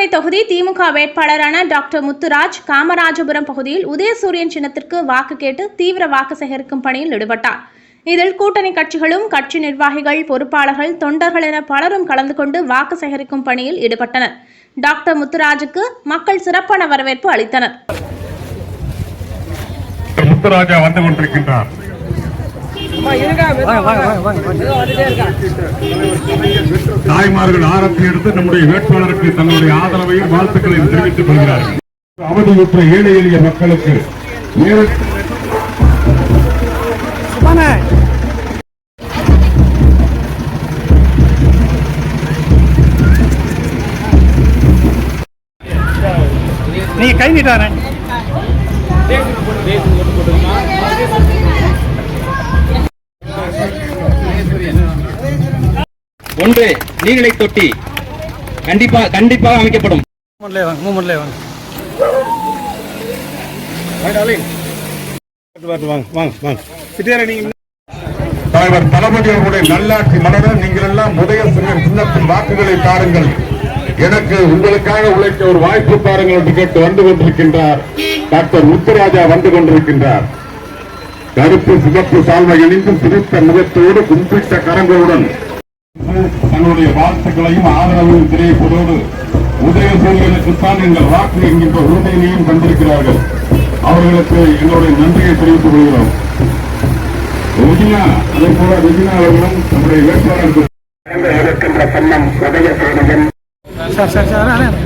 புதுக்கோட்டை தொகுதி திமுக வேட்பாளரான டாக்டர் முத்துராஜ் காமராஜபுரம் பகுதியில் உதயசூரியன் சின்னத்திற்கு வாக்கு கேட்டு தீவிர வாக்கு சேகரிக்கும் பணியில் ஈடுபட்டார். இதில் கூட்டணி கட்சிகளும் கட்சி நிர்வாகிகள் பொறுப்பாளர்கள் தொண்டர்கள் என பலரும் கலந்து கொண்டு வாக்கு சேகரிக்கும் பணியில் ஈடுபட்டனர். டாக்டர் முத்துராஜுக்கு மக்கள் சிறப்பான வரவேற்பு அளித்தனர். முத்துராஜா வந்து கொண்டிருக்கின்றார். தாய்மார்கள் ஆரத்தி எடுத்து நம்முடைய வேட்பாளருக்கு தங்களுடைய ஆதரவையும் வாழ்த்துக்களையும் தெரிவித்துக் கொள்கிறார்கள் அவதியுற்ற ஏழை எளிய மக்களுக்கு நீ நீங்க கை நீட்டாரே ஒன்று நீர்நிலை தொட்டி. கண்டிப்பா கண்டிப்பாக அமைக்கப்படும். தலைவர் தளபதி அவர்களுடைய நல்லாட்சி மலர நீங்கள் எல்லாம் உதய சின்ன- சின்னத்தின் வாக்குகளை தாருங்கள். எனக்கு உங்களுக்காக உழைக்க ஒரு வாய்ப்பு தாருங்கள் என்று கேட்டு வந்து கொண்டிருக்கின்றார். டாக்டர் முத்துராஜா வந்து கொண்டிருக்கின்றார். கருப்பு சிவப்பு சால்வை இணைந்து சிரித்த முகத்தோடு கும்பிட்ட கரங்களுடன் தன்னுடைய வாழ்த்துக்களையும் ஆதரவையும் தெரிவிப்பதோடு உதயசூரியனுக்குத்தான் எங்கள் வாக்கு என்கின்ற உறுதியினையும் தந்திருக்கிறார்கள். அவர்களுக்கு எங்களுடைய நன்றியை தெரிவித்துக் கொள்கிறோம். ருஜினா அதே போல ருஜினா அவர்களும் நம்முடைய வேட்பாளருக்கு இருக்கின்ற சன்னம் உதய சார் சார் சார்